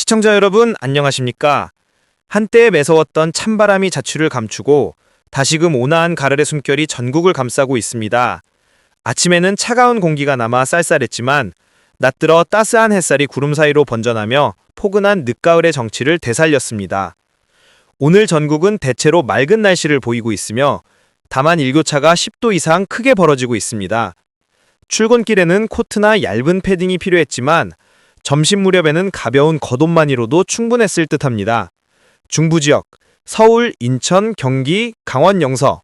시청자 여러분 안녕하십니까? 한때 매서웠던 찬바람이 자취를 감추고 다시금 온화한 가을의 숨결이 전국을 감싸고 있습니다. 아침에는 차가운 공기가 남아 쌀쌀했지만 낮들어 따스한 햇살이 구름 사이로 번져나며 포근한 늦가을의 정취를 되살렸습니다. 오늘 전국은 대체로 맑은 날씨를 보이고 있으며 다만 일교차가 10도 이상 크게 벌어지고 있습니다. 출근길에는 코트나 얇은 패딩이 필요했지만 점심 무렵에는 가벼운 겉옷만이로도 충분했을 듯합니다. 중부 지역, 서울, 인천, 경기, 강원 영서.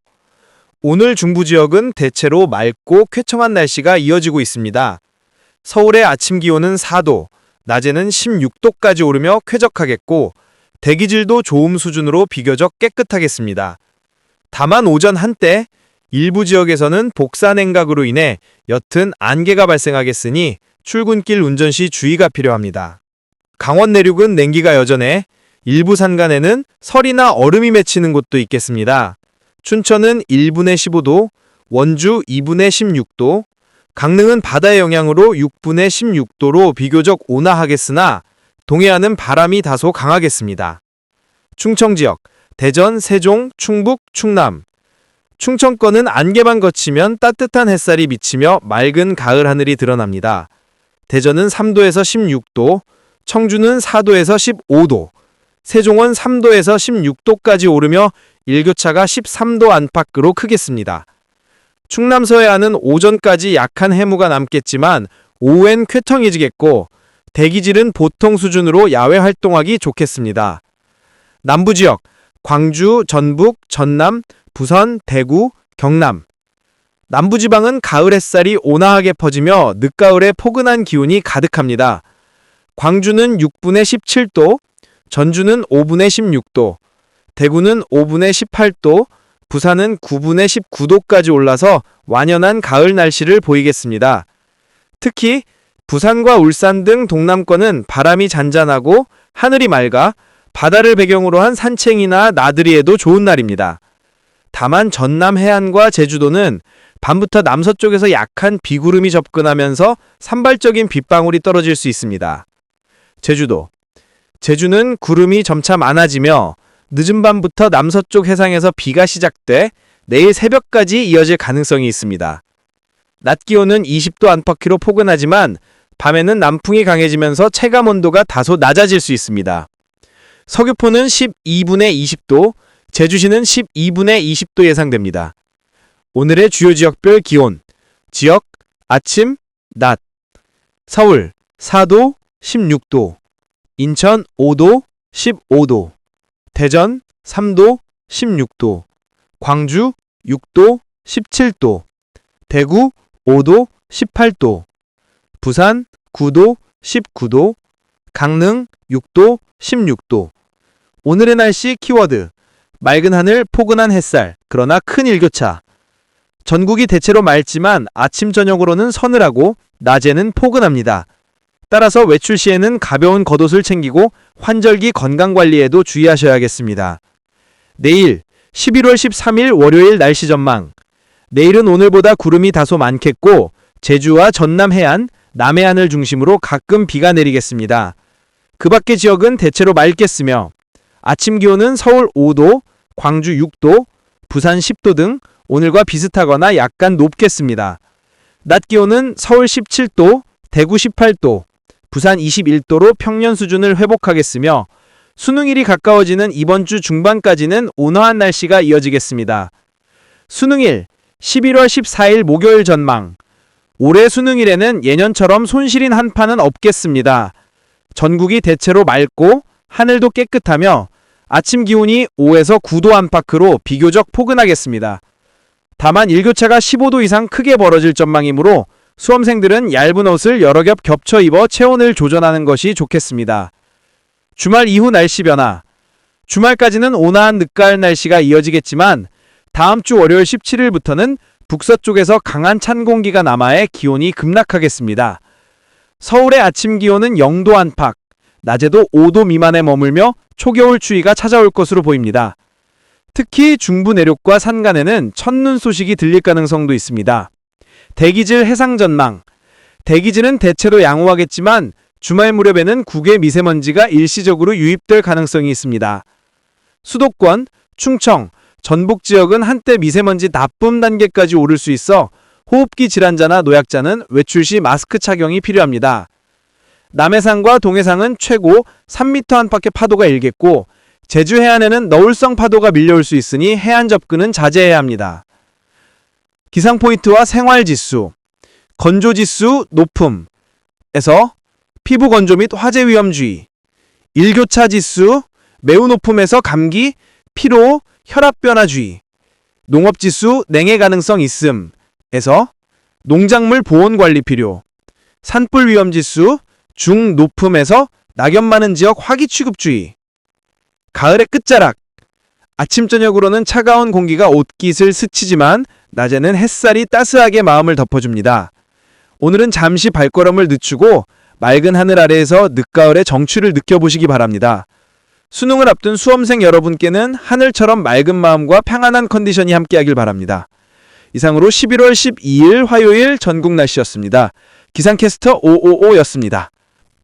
오늘 중부 지역은 대체로 맑고 쾌청한 날씨가 이어지고 있습니다. 서울의 아침 기온은 4도, 낮에는 16도까지 오르며 쾌적하겠고 대기질도 좋음 수준으로 비교적 깨끗하겠습니다. 다만 오전 한때 일부 지역에서는 복사 냉각으로 인해 옅은 안개가 발생하겠으니 출근길 운전 시 주의가 필요합니다. 강원 내륙은 냉기가 여전해 일부 산간에는 설이나 얼음이 맺히는 곳도 있겠습니다. 춘천은 1분의 15도, 원주 2분의 16도, 강릉은 바다의 영향으로 6분의 16도로 비교적 온화하겠으나 동해안은 바람이 다소 강하겠습니다. 충청 지역, 대전, 세종, 충북, 충남. 충청권은 안개만 거치면 따뜻한 햇살이 비치며 맑은 가을 하늘이 드러납니다. 대전은 3도에서 16도, 청주는 4도에서 15도, 세종은 3도에서 16도까지 오르며 일교차가 13도 안팎으로 크겠습니다. 충남 서해안은 오전까지 약한 해무가 남겠지만 오후엔 쾌청해지겠고 대기질은 보통 수준으로 야외 활동하기 좋겠습니다. 남부 지역 광주, 전북, 전남, 부산, 대구, 경남 남부지방은 가을 햇살이 온화하게 퍼지며 늦가을에 포근한 기운이 가득합니다. 광주는 6분의 17도, 전주는 5분의 16도, 대구는 5분의 18도, 부산은 9분의 19도까지 올라서 완연한 가을 날씨를 보이겠습니다. 특히 부산과 울산 등 동남권은 바람이 잔잔하고 하늘이 맑아 바다를 배경으로 한 산책이나 나들이에도 좋은 날입니다. 다만 전남 해안과 제주도는 밤부터 남서쪽에서 약한 비구름이 접근하면서 산발적인 빗방울이 떨어질 수 있습니다. 제주도 제주는 구름이 점차 많아지며 늦은 밤부터 남서쪽 해상에서 비가 시작돼 내일 새벽까지 이어질 가능성이 있습니다. 낮 기온은 20도 안팎으로 포근하지만 밤에는 남풍이 강해지면서 체감 온도가 다소 낮아질 수 있습니다. 서귀포는 12분의 20도, 제주시는 12분의 20도 예상됩니다. 오늘의 주요 지역별 기온, 지역, 아침, 낮, 서울 4도, 16도, 인천 5도, 15도, 대전 3도, 16도, 광주 6도, 17도, 대구 5도, 18도, 부산 9도, 19도, 강릉 6도, 16도. 오늘의 날씨 키워드 맑은 하늘, 포근한 햇살, 그러나 큰 일교차. 전국이 대체로 맑지만 아침 저녁으로는 서늘하고 낮에는 포근합니다. 따라서 외출 시에는 가벼운 겉옷을 챙기고 환절기 건강 관리에도 주의하셔야겠습니다. 내일 11월 13일 월요일 날씨 전망. 내일은 오늘보다 구름이 다소 많겠고 제주와 전남 해안, 남해안을 중심으로 가끔 비가 내리겠습니다. 그 밖의 지역은 대체로 맑겠으며 아침 기온은 서울 5도, 광주 6도, 부산 10도 등 오늘과 비슷하거나 약간 높겠습니다. 낮 기온은 서울 17도, 대구 18도, 부산 21도로 평년 수준을 회복하겠으며 수능일이 가까워지는 이번 주 중반까지는 온화한 날씨가 이어지겠습니다. 수능일 11월 14일 목요일 전망 올해 수능일에는 예년처럼 손실인 한파는 없겠습니다. 전국이 대체로 맑고 하늘도 깨끗하며 아침 기온이 5에서 9도 안팎으로 비교적 포근하겠습니다. 다만 일교차가 15도 이상 크게 벌어질 전망이므로 수험생들은 얇은 옷을 여러 겹 겹쳐 입어 체온을 조절하는 것이 좋겠습니다. 주말 이후 날씨 변화. 주말까지는 온화한 늦가을 날씨가 이어지겠지만 다음 주 월요일 17일부터는 북서쪽에서 강한 찬 공기가 남하해 기온이 급락하겠습니다. 서울의 아침 기온은 0도 안팎, 낮에도 5도 미만에 머물며 초겨울 추위가 찾아올 것으로 보입니다. 특히 중부 내륙과 산간에는 첫눈 소식이 들릴 가능성도 있습니다. 대기질 해상 전망. 대기질은 대체로 양호하겠지만 주말 무렵에는 국외 미세먼지가 일시적으로 유입될 가능성이 있습니다. 수도권, 충청, 전북 지역은 한때 미세먼지 나쁨 단계까지 오를 수 있어 호흡기 질환자나 노약자는 외출 시 마스크 착용이 필요합니다. 남해상과 동해상은 최고 3m 안팎의 파도가 일겠고 제주 해안에는 너울성 파도가 밀려올 수 있으니 해안 접근은 자제해야 합니다. 기상 포인트와 생활 지수, 건조 지수 높음에서 피부 건조 및 화재 위험 주의, 일교차 지수 매우 높음에서 감기, 피로, 혈압 변화 주의, 농업 지수 냉해 가능성 있음에서 농작물 보온 관리 필요, 산불 위험 지수 중 높음에서 낙엽 많은 지역 화기 취급주의, 가을의 끝자락, 아침 저녁으로는 차가운 공기가 옷깃을 스치지만 낮에는 햇살이 따스하게 마음을 덮어줍니다. 오늘은 잠시 발걸음을 늦추고 맑은 하늘 아래에서 늦가을의 정취를 느껴보시기 바랍니다. 수능을 앞둔 수험생 여러분께는 하늘처럼 맑은 마음과 평안한 컨디션이 함께하길 바랍니다. 이상으로 11월 12일 화요일 전국 날씨였습니다. 기상캐스터 555였습니다.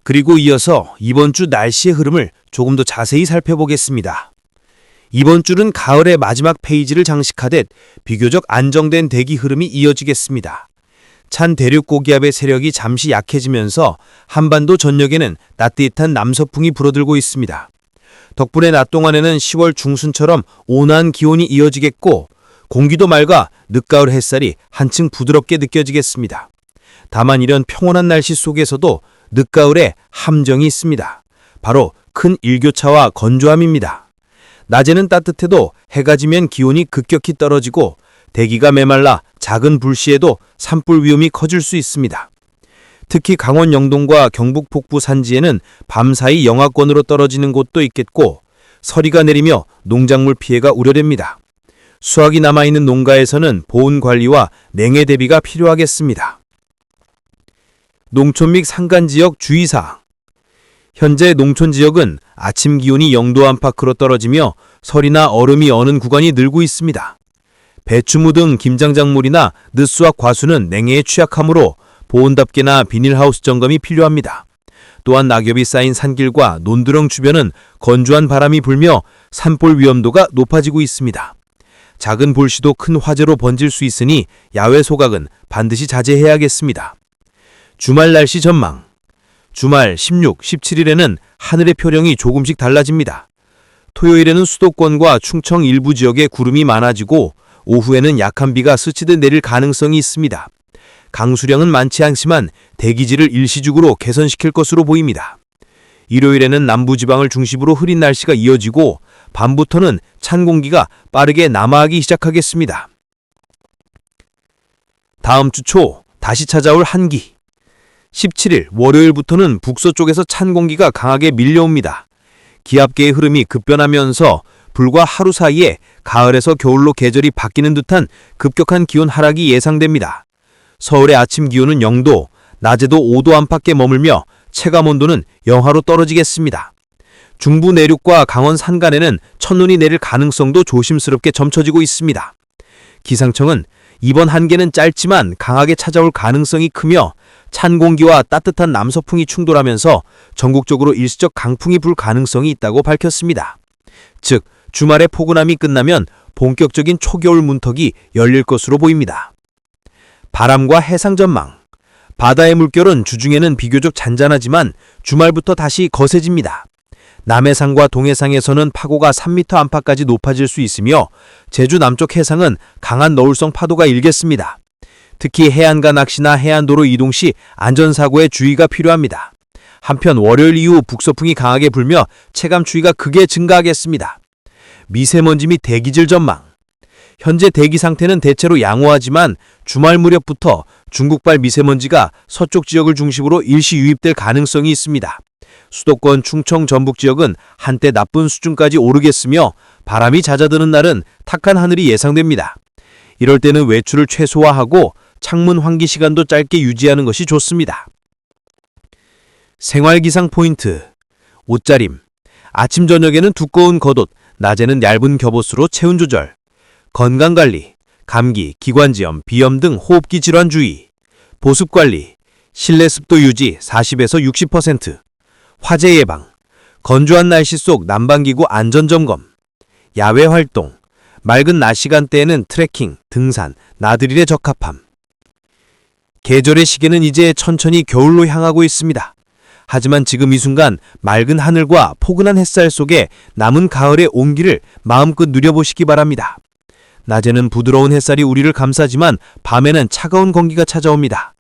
그리고 이어서 이번 주 날씨의 흐름을 조금 더 자세히 살펴보겠습니다. 이번 주는 가을의 마지막 페이지를 장식하듯 비교적 안정된 대기 흐름이 이어지겠습니다. 찬 대륙 고기압의 세력이 잠시 약해지면서 한반도 전역에는 따뜻한 남서풍이 불어들고 있습니다. 덕분에 낮 동안에는 10월 중순처럼 온화한 기온이 이어지겠고 공기도 맑아 늦가을 햇살이 한층 부드럽게 느껴지겠습니다. 다만 이런 평온한 날씨 속에서도 늦가을에 함정이 있습니다. 바로 큰 일교차와 건조함입니다. 낮에는 따뜻해도 해가 지면 기온이 급격히 떨어지고 대기가 메말라 작은 불씨에도 산불 위험이 커질 수 있습니다. 특히 강원 영동과 경북 북부 산지에는 밤사이 영하권으로 떨어지는 곳도 있겠고 서리가 내리며 농작물 피해가 우려됩니다. 수확이 남아있는 농가에서는 보온 관리와 냉해 대비가 필요하겠습니다. 농촌 및 산간 지역 주의사항 현재 농촌 지역은 아침 기온이 0도 안팎으로 떨어지며 설이나 얼음이 어는 구간이 늘고 있습니다. 배추무 등 김장작물이나 늦수확 과수는 냉해에 취약하므로 보온답게나 비닐하우스 점검이 필요합니다. 또한 낙엽이 쌓인 산길과 논두렁 주변은 건조한 바람이 불며 산불 위험도가 높아지고 있습니다. 작은 불씨도 큰 화재로 번질 수 있으니 야외 소각은 반드시 자제해야겠습니다. 주말 날씨 전망 주말 16, 17일에는 하늘의 표령이 조금씩 달라집니다. 토요일에는 수도권과 충청 일부 지역에 구름이 많아지고 오후에는 약한 비가 스치듯 내릴 가능성이 있습니다. 강수량은 많지 않지만 대기질을 일시적으로 개선시킬 것으로 보입니다. 일요일에는 남부지방을 중심으로 흐린 날씨가 이어지고 밤부터는 찬 공기가 빠르게 남하하기 시작하겠습니다. 다음 주 초 다시 찾아올 한기. 17일 월요일부터는 북서쪽에서 찬 공기가 강하게 밀려옵니다. 기압계의 흐름이 급변하면서 불과 하루 사이에 가을에서 겨울로 계절이 바뀌는 듯한 급격한 기온 하락이 예상됩니다. 서울의 아침 기온은 0도, 낮에도 5도 안팎에 머물며 체감 온도는 영하로 떨어지겠습니다. 중부 내륙과 강원 산간에는 첫눈이 내릴 가능성도 조심스럽게 점쳐지고 있습니다. 기상청은 이번 한계는 짧지만 강하게 찾아올 가능성이 크며 찬 공기와 따뜻한 남서풍이 충돌하면서 전국적으로 일시적 강풍이 불 가능성이 있다고 밝혔습니다. 즉, 주말에 포근함이 끝나면 본격적인 초겨울 문턱이 열릴 것으로 보입니다. 바람과 해상 전망. 바다의 물결은 주중에는 비교적 잔잔하지만 주말부터 다시 거세집니다. 남해상과 동해상에서는 파고가 3m 안팎까지 높아질 수 있으며 제주 남쪽 해상은 강한 너울성 파도가 일겠습니다. 특히 해안가 낚시나 해안도로 이동 시 안전사고에 주의가 필요합니다. 한편 월요일 이후 북서풍이 강하게 불며 체감 추위가 크게 증가하겠습니다. 미세먼지 및 대기질 전망. 현재 대기 상태는 대체로 양호하지만 주말 무렵부터 중국발 미세먼지가 서쪽 지역을 중심으로 일시 유입될 가능성이 있습니다. 수도권 충청 전북 지역은 한때 나쁜 수준까지 오르겠으며 바람이 잦아드는 날은 탁한 하늘이 예상됩니다. 이럴 때는 외출을 최소화하고 창문 환기 시간도 짧게 유지하는 것이 좋습니다. 생활기상 포인트. 옷자림. 아침 저녁에는 두꺼운 겉옷, 낮에는 얇은 겹옷으로 체온 조절. 건강관리. 감기, 기관지염, 비염 등 호흡기 질환 주의. 보습관리. 실내 습도 유지 40에서 60%, 화재 예방, 건조한 날씨 속 난방기구 안전점검, 야외 활동, 맑은 낮 시간대에는 트레킹, 등산, 나들이에 적합함. 계절의 시계는 이제 천천히 겨울로 향하고 있습니다. 하지만 지금 이 순간 맑은 하늘과 포근한 햇살 속에 남은 가을의 온기를 마음껏 누려보시기 바랍니다. 낮에는 부드러운 햇살이 우리를 감싸지만 밤에는 차가운 공기가 찾아옵니다.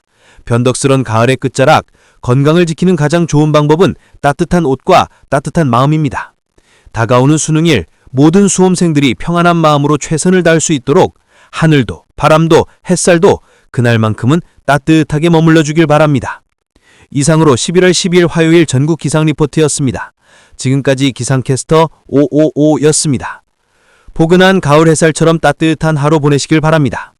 변덕스런 가을의 끝자락, 건강을 지키는 가장 좋은 방법은 따뜻한 옷과 따뜻한 마음입니다. 다가오는 수능일 모든 수험생들이 평안한 마음으로 최선을 다할 수 있도록 하늘도, 바람도, 햇살도 그날만큼은 따뜻하게 머물러 주길 바랍니다. 이상으로 11월 12일 화요일 전국 기상 리포트였습니다. 지금까지 기상캐스터 555였습니다. 포근한 가을 햇살처럼 따뜻한 하루 보내시길 바랍니다.